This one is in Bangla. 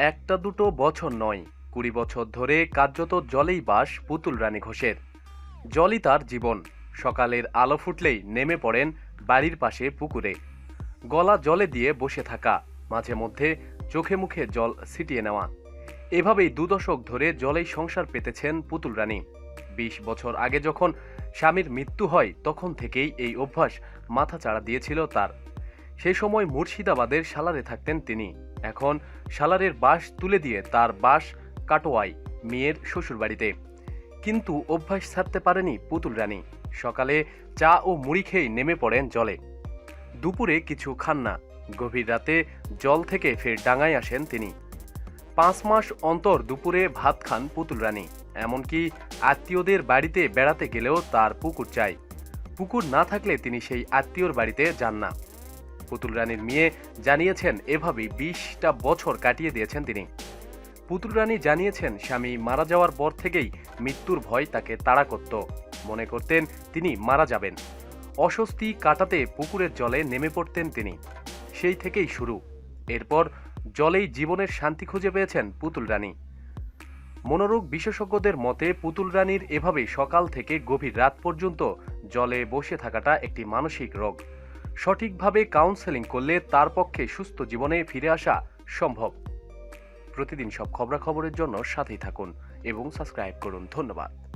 একটা দুটো বছর নয়, কুড়ি বছর ধরে কার্যত জলেই বাস পুতুল রানী ঘোষের। জলই তার জীবন। সকালের আলো ফুটলেই নেমে পড়েন বাড়ির পাশে পুকুরে। গলা জলে দিয়ে বসে থাকা, মাঝে মধ্যে চোখে মুখে জল ছিটিয়ে নেওয়া। এভাবেই দুদশক ধরে জলেই সংসার পেতেছেন পুতুল রানী। বিশ বছর আগে যখন স্বামীর মৃত্যু হয়, তখন থেকেই এই অভ্যাস মাথা চাড়া দিয়েছিল তার। সেই সময় মুর্শিদাবাদের সালারে থাকতেন তিনি। এখন সালারের বাস তুলে দিয়ে তার বাস কাটোয়ায়, মেয়ের শ্বশুরবাড়িতে। কিন্তু অভ্যাস ছাড়তে পারেনি পুতুল রানী। সকালে চা ও মুড়ি খেয়ে নেমে পড়েন জলে। দুপুরে কিছু খান না। গভীর রাতে জল থেকে ফের ডাঙায় আসেন তিনি। পাঁচ মাস অন্তর দুপুরে ভাত খান পুতুল রানী। এমনকি আত্মীয়দের বাড়িতে বেড়াতে গেলেও তার পুকুর চাই। পুকুর না থাকলে তিনি সেই আত্মীয়র বাড়িতে যান না। পুতুল রানীর মেয়ে জানিয়েছেন, এভাবেই বিশটা বছর কাটিয়ে দিয়েছেন তিনি। পুতুল রানী জানিয়েছেন, স্বামী মারা যাওয়ার পর থেকেই মৃত্যুর ভয় তাকে তাড়া করত। মনে করতেন তিনি মারা যাবেন। অস্বস্তি কাটাতে পুকুরের জলে নেমে পড়তেন তিনি। সেই থেকেই শুরু। এরপর জলেই জীবনের শান্তি খুঁজে পেয়েছেন পুতুল রানী। মনোরোগ বিশেষজ্ঞদের মতে, পুতুল রানীর এভাবে সকাল থেকে গভীর রাত পর্যন্ত জলে বসে থাকাটা একটি মানসিক রোগ। সঠিকভাবে কাউন্সেলিং করলে তার পক্ষে সুস্থ জীবনে ফিরে আসা সম্ভব। প্রতিদিন সব খবরাখবরের জন্য সাথেই থাকুন এবং সাবস্ক্রাইব করুন। ধন্যবাদ।